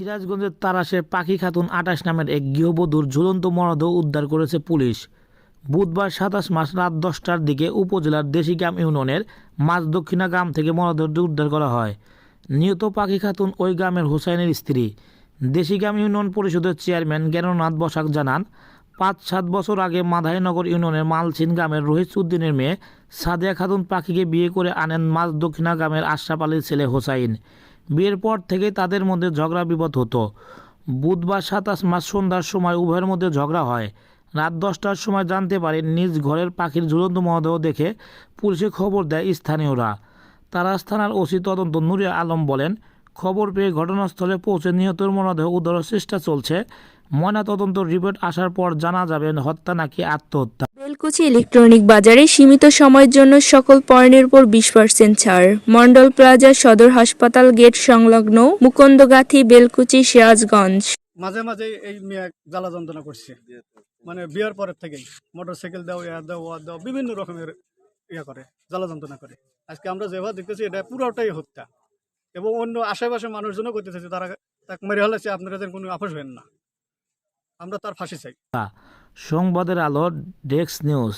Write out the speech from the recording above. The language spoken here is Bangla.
সিরাজগঞ্জের তারাশে পাখি খাতুন আটাশ নামের এক গৃহবধূর ঝুলন্ত মরদেহ উদ্ধার করেছে পুলিশ। বুধবার সাতাশ মাস রাত দশটার দিকে উপজেলার দেশিগ্রাম ইউনিয়নের মাছ দক্ষিণা গ্রাম থেকে মরদেহটি উদ্ধার করা হয়। নিহত পাখি খাতুন ওই গ্রামের হোসাইনের স্ত্রী। দেশিগ্রাম ইউনিয়ন পরিষদের চেয়ারম্যান জ্ঞাননাথ বসাক জানান, পাঁচ সাত বছর আগে মাধাইনগর ইউনিয়নের মালছিন গ্রামের রোহিত উদ্দিনের মেয়ে সাদিয়া খাতুন পাখিকে বিয়ে করে আনেন মাছ দক্ষিণা গ্রামের আশরাফ আলীর ছেলে হোসাইন। বিয়ের পর থেকে তাদের মধ্যে ঝগড়া বিপদ হতো। বুধবার সাতাশ মাস সন্ধ্যার সময় উভয়ের মধ্যে ঝগড়া হয়। রাত দশটার সময় জানতে পারেন নিজ ঘরের পাখির ঝুলন্ত মরদেহ দেখে পুলিশে খবর দেয় স্থানীয়রা। তারা থানার ওসি তদন্ত নুরিয়া আলম বলেন, খবর পেয়ে ঘটনাস্থলে পৌঁছে নিহতের মরদেহ উদ্ধারের চেষ্টা চলছে। ময়না তদন্ত রিপোর্ট আসার পর জানা যাবে হত্যা নাকি আত্মহত্যা। বেলকুচি ইলেকট্রনিক বাজারে সীমিত সময়ের জন্য সকল পণ্যের উপর বিশ পার্সেন্ট ছাড়। মন্ডল প্লাজা সদর হাসপাতাল গেট সংলগ্ন মুকুন্দগাথি বেলকুচি সিরাজগঞ্জ। মাঝে মাঝে এই মেয়ে জ্বালা যন্ত্রণা করছে। মানে বিয়ের পরের থেকেই মোটর সাইকেল দাও ইয়া দাও ওয়া দাও বিভিন্ন রকমের ইয়ে করে জ্বালা যন্ত্রণা করে। আজকে আমরা যেভাবে দেখতেছি এটা পুরোটাই হত্যা। এবং অন্য আশেপাশে মানুষজনও করতে চাইছে তারা তাকে মেরে হলেছে আপনারা যেন কোনো আপোষ হবেন না। আমরা তার ফাঁসি চাই। সংবাদের আলো ডেস্ক নিউজ।